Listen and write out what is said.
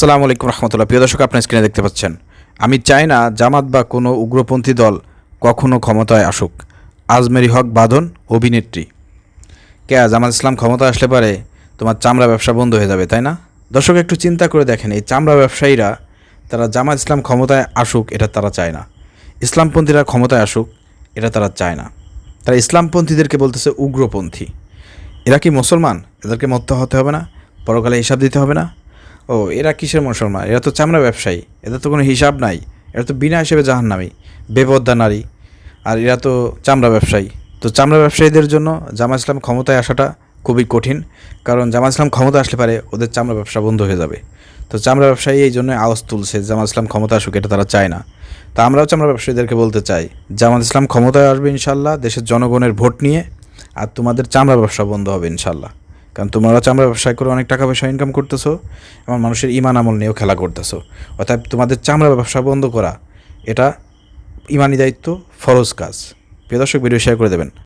আসসালামু আলাইকুম রহমতুল্লাহ। প্রিয় দর্শক, আপনার স্ক্রিনে দেখতে পাচ্ছেন, আমি চাই না জামাত বা কোনো উগ্রপন্থী দল কখনো ক্ষমতায় আসুক। আজমেরি হক বাঁধন অভিনেত্রী। কে জামাত ইসলাম ক্ষমতা আসলে পারে? তোমার চামড়া ব্যবসা বন্ধ হয়ে যাবে, তাই না? দর্শক, একটু চিন্তা করে দেখেন, এই চামড়া ব্যবসায়ীরা তারা জামাত ইসলাম ক্ষমতায় আসুক এটা তারা চায় না। ইসলামপন্থীরা ক্ষমতায় আসুক এটা তারা চায় না। তারা ইসলামপন্থীদেরকে বলতেছে উগ্রপন্থী। এরা কি মুসলমান? এদেরকে মত্ত হতে হবে না? পরকালে হিসাব দিতে হবে না? ও, এরা কিসের মুসলমান? এরা তো চামড়া ব্যবসায়ী। এদের তো কোনো হিসাব নাই। এরা তো বিনা হিসেবে জাহান্নামি বেপদ্দা নারী। আর এরা তো চামড়া ব্যবসায়ী। তো চামড়া ব্যবসায়ীদের জন্য জামা ইসলাম ক্ষমতায় আসাটা খুবই কঠিন, কারণ জামা ইসলাম ক্ষমতা আসলে পারে ওদের চামড়া ব্যবসা বন্ধ হয়ে যাবে। তো চামড়া ব্যবসায়ী এই জন্য আওয়াজ তুলছে, জামাত ইসলাম ক্ষমতা আসুক, এটা তারা চায় না। তা আমরাও চামড়া ব্যবসায়ীদেরকে বলতে চাই, জামাত ইসলাম ক্ষমতায় আসবে ইনশাল্লাহ, দেশের জনগণের ভোট নিয়ে, আর তোমাদের চামড়া ব্যবসা বন্ধ হবে ইনশাল্লাহ। কারণ তোমরা চামড়া ব্যবসায় করে অনেক টাকা পয়সা ইনকাম করতেছো, এবং মানুষের ইমান আমল নিয়েও খেলা করতেছো। অর্থাৎ তোমাদের চামড়া ব্যবসা বন্ধ করা, এটা ইমানি দায়িত্ব, ফরজ কাজ। প্রিয় দর্শক ভিডিও শেয়ার করে দেবেন।